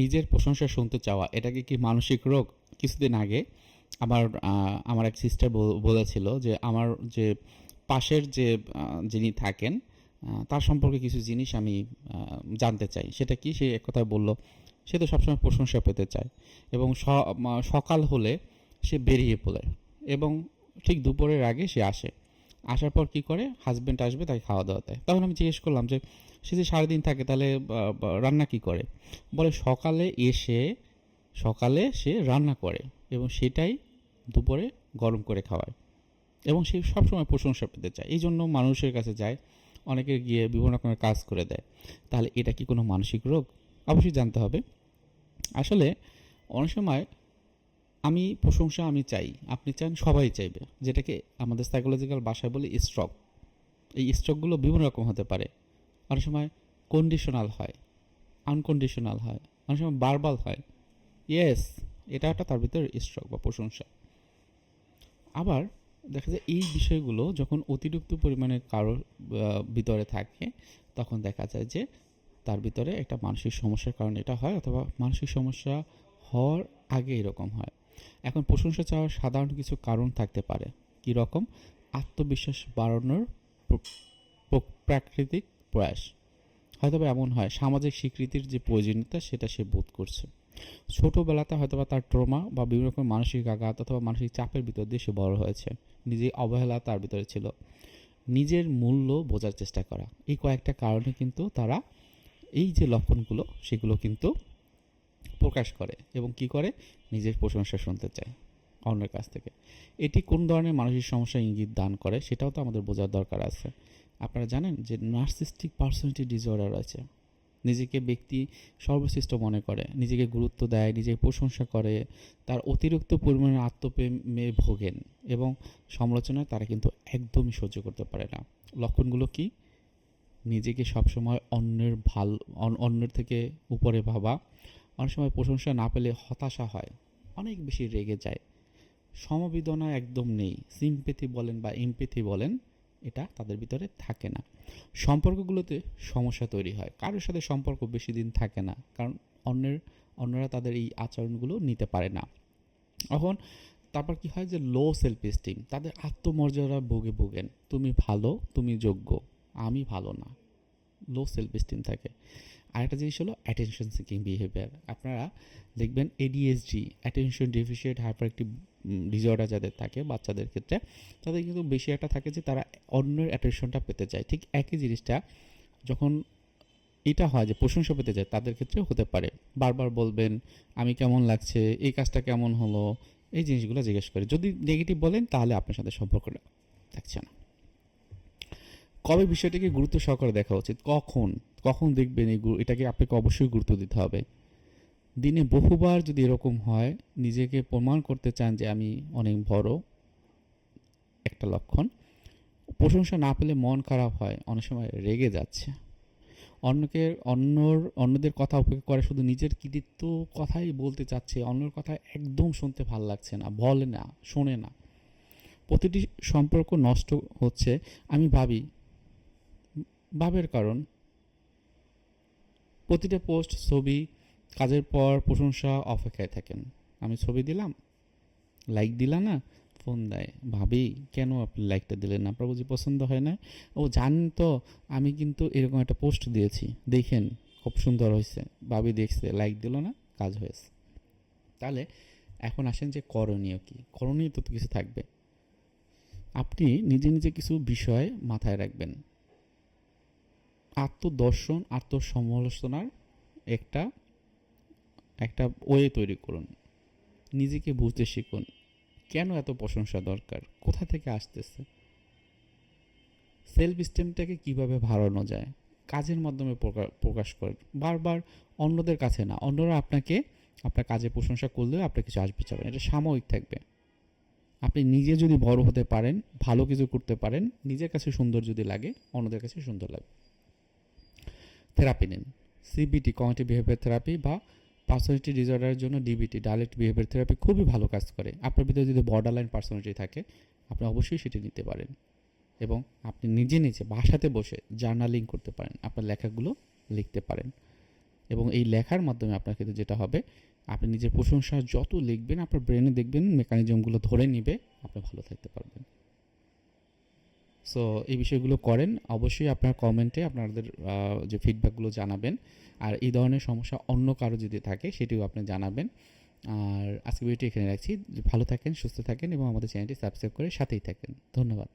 নিজের প্রশংসা শুনতে চাওয়া, এটাকে কি মানসিক রোগ? কিছুদিন আগে আমার আমার এক সিস্টার বলেছিল যে আমার যে পাশের যে যিনি থাকেন তার সম্পর্কে কিছু জিনিস আমি জানতে চাই। সেটা কি? সে এক কথা বলল, সে তো সবসময় প্রশংসা পেতে চায় এবং সকাল হলে সে বেরিয়ে পড়ে এবং ঠিক দুপুরের আগে সে আসে। আসার পর কি করে? হাজবেন্ড আসবে, তাকে খাওয়া দাওয়া দেয়। তখন আমি জিজ্ঞেস করলাম যে, সে যে সারাদিন থাকে, তাহলে রান্না কি করে? বলে, সকালে এসে, সকালে সে রান্না করে এবং সেটাই দুপুরে গরম করে খাওয়ায় এবং সে সবসময় প্রশংসা পেতে চায়। এই জন্য মানুষের কাছে যায়, অনেকে গিয়ে বিভিন্ন রকমের কাজ করে দেয়। তাহলে এটা কি কোনো মানসিক রোগ? অবশ্যই জানতে হবে। আসলে অনেক সময় আমি প্রশংসা আমি চাই, আপনি চান সবাই চাইবে, যেটাকে আমাদের সাইকোলজিক্যাল ভাষায় বলি স্ট্রক এই স্ট্রকগুলো বিভিন্ন রকম হতে পারে। অনেক সময় কন্ডিশনাল হয় আনকন্ডিশনাল হয়, অনেক সময় বারবাল হয়। ইয়েস এটা একটা তার ভিতরে স্ট্রক বা প্রশংসা। আবার দেখা যায় এই বিষয়গুলো যখন অতিরিক্ত পরিমাণে কারোর ভিতরে থাকে, তখন দেখা যায় যে তার ভিতরে একটা মানসিক সমস্যার কারণে এটা হয়, অথবা মানসিক সমস্যা হওয়ার আগে এরকম হয়। এখন প্রশংসা চাওয়ার সাধারণ কিছু কারণ থাকতে পারে। কী রকম? আত্মবিশ্বাস বাড়ানোর প্র- প্র- প্রাকৃতিক প্রয়াস। হয়তোবা এমন হয়, সামাজিক স্বীকৃতির যে প্রয়োজনীয়তা সেটা সে বোধ করছে। ছোটোবেলাতে হয়তো বা তার ট্রমা বা বিভিন্ন রকম মানসিক আঘাত অথবা মানসিক চাপের ভিতর দিয়ে সে বড় হয়েছে। নিজে অবহেলা তার ভিতরে ছিল। নিজের মূল্য বোঝার চেষ্টা করা। এই কয়েকটা কারণে কিন্তু তারা এই যে লক্ষণগুলো, সেগুলো কিন্তু প্রকাশ করে এবং কি করে? নিজের প্রশংসা শুনতে চায় অন্যের কাছ থেকে। এটি কোন ধরনের মানসিক সমস্যা ইঙ্গিত দান করে সেটাও তো আমাদের বোঝার দরকার আছে। আপনারা জানেন যে নার্সিস্টিক পার্সোনালিটি ডিসঅর্ডার আছে নিজেকে ব্যক্তি সর্বশ্রেষ্ঠ মনে করে, নিজেকে গুরুত্ব দেয় নিজেকে প্রশংসা করে, তার অতিরিক্ত পরিমাণে আত্মপ্রেমে ভোগেন এবং সমালোচনায় তারা কিন্তু একদমই সহ্য করতে পারে না। লক্ষণগুলো কি? নিজেকে সবসময় অন্যের ভালো অন্যের থেকে উপরে ভাবা অনেক সময় প্রশংসা না পেলে হতাশা হয়, অনেক বেশি রেগে যায়। সমবেদনা একদম নেই সিম্পেথি বলেন বা এমপেথি বলেন, এটা তাদের ভিতরে থাকে না। সম্পর্কগুলোতে সমস্যা তৈরি হয়, কারোর সাথে সম্পর্ক বেশি দিন থাকে না, কারণ অন্যের, অন্যরা তাদের এই আচরণগুলো নিতে পারে না। এখন তারপর কি হয় যে লো সেলফ এস্টিম তাদের আত্মমর্যাদা ভোগে ভোগেন, তুমি ভালো, তুমি যোগ্য, আমি ভালো না। লো সেলফ এস্টিম থাকে। আরেকটা জিনিস হলো অ্যাটেনশন সিকিং বিহেভিয়ার আপনারা দেখবেন এডিএসজি অ্যাটেনশন ডেফিসিয়েট হাইপার একটি ডিসঅর্ডার যাদের থাকে বাচ্চাদের ক্ষেত্রে, তাদের কিন্তু বেশি একটা থাকে যে তারা অন্যের অ্যাটেনশনটা পেতে চায়। ঠিক একই জিনিসটা যখন এটা হয় যে প্রশংসা পেতে চায় তাদের ক্ষেত্রে হতে পারে। বারবার বলবেন, আমি কেমন লাগছে? এই কাজটা কেমন হলো? এই জিনিসগুলো জিজ্ঞেস করে। যদি নেগেটিভ বলেন, তাহলে আপনার সাথে সম্পর্কটা থাকছে না। কবে বিষয়টিকে গুরুত্ব সহকারে দেখা উচিত? কখন? কখন দেখবেন এই এটাকে আপনাকে অবশ্যই গুরুত্ব দিতে হবে। দিনে বহুবার যদি এরকম হয়, নিজেকে প্রমাণ করতে চান যে আমি অনেক বড়, একটা লক্ষণ, প্রশংসা না পেলে মন খারাপ হয়, অনেক সময় রেগে যাচ্ছে। অন্যকে, অন্যর, অন্যদের কথা উপেক্ষা করে শুধু নিজের কৃতিত্ব কথাই বলতে চাচ্ছে, অন্যের কথা একদম শুনতে ভালো লাগছে না, বলে না, শোনে না। প্রতিটি সম্পর্ক নষ্ট হচ্ছে, আমি ভাবি ভাবের কারণ। প্রতিটা পোস্ট, ছবি, কাজের পর প্রশংসা, অপেক্ষায় থাকেন। আমি ছবি দিলাম লাইক দিলা না ফোন দেয়। ভাবি, কেন আপনি লাইকটা দিলেন না? আপনার বুঝি পছন্দ হয় না? ও জানেন তো, আমি কিন্তু এরকম একটা পোস্ট দিয়েছি। দেখেন, খুব সুন্দর হয়েছে। ভাবি দেখছে লাইক দিল না, কাজ হয়েছে। তাহলে এখন আসেন যে করণীয় কি? করণীয় তো কিছু থাকবে। আপনি নিজে নিজে কিছু বিষয় মাথায় রাখবেন। আত্মদর্শন, আত্মসমালোচনার একটা একটা ওয়ে তৈরি করুন। নিজেকে বুঝতে শিখুন, কেন এত প্রশংসা দরকার, কোথা থেকে আসতেছে? সেলফ স্টেমটাকে কীভাবে বাড়ানো যায়? কাজের মাধ্যমে প্রকা- প্রকাশ করেন। বারবার অন্যদের কাছে না, অন্যরা আপনাকে, আপনার কাজে প্রশংসা করলেও আপনার কিছু আসবে যাবে না। এটা সাময়িক থাকবে। আপনি নিজে যদি বড় হতে পারেন, ভালো কিছু করতে পারেন, নিজের কাছে সুন্দর যদি লাগে, অন্যদের কাছে সুন্দর লাগবে থেরাপি নিন। সিবিটি কমিটি বিহেভিয়ার থেরাপি বা পার্সোনালিটি ডিসঅর্ডারের জন্য ডিবিটি ডাইলেক্ট বিহেভিয়ার থেরাপি খুবই ভালো কাজ করে। আপনার ভিতরে যদি বর্ডার লাইন পার্সোনালিটি থাকে, আপনি অবশ্যই সেটি নিতে পারেন। এবং আপনি নিজে নিজে বাসাতে বসে জার্নালিং করতে পারেন, আপনার লেখাগুলো লিখতে পারেন। এবং এই লেখার মাধ্যমে আপনার ক্ষেত্রে যেটা হবে, আপনি নিজের প্রশংসা যত লিখবেন, আপনার ব্রেনে দেখবেন মেকানিজমগুলো ধরে নিবে, আপনি ভালো থাকতে পারবেন। সো এই বিষয়গুলো করেন। অবশ্যই আপনার কমেন্টে আপনাদের যে ফিডব্যাকগুলো জানাবেন। আর এই ধরনের সমস্যা অন্য কারও যদি থাকে, সেটিও আপনি জানাবেন। আর আজকে ভিডিওটি এখানে রাখছি। ভালো থাকেন, সুস্থ থাকেন এবং আমাদের চ্যানেলটি সাবস্ক্রাইব করে সাথেই থাকেন। ধন্যবাদ।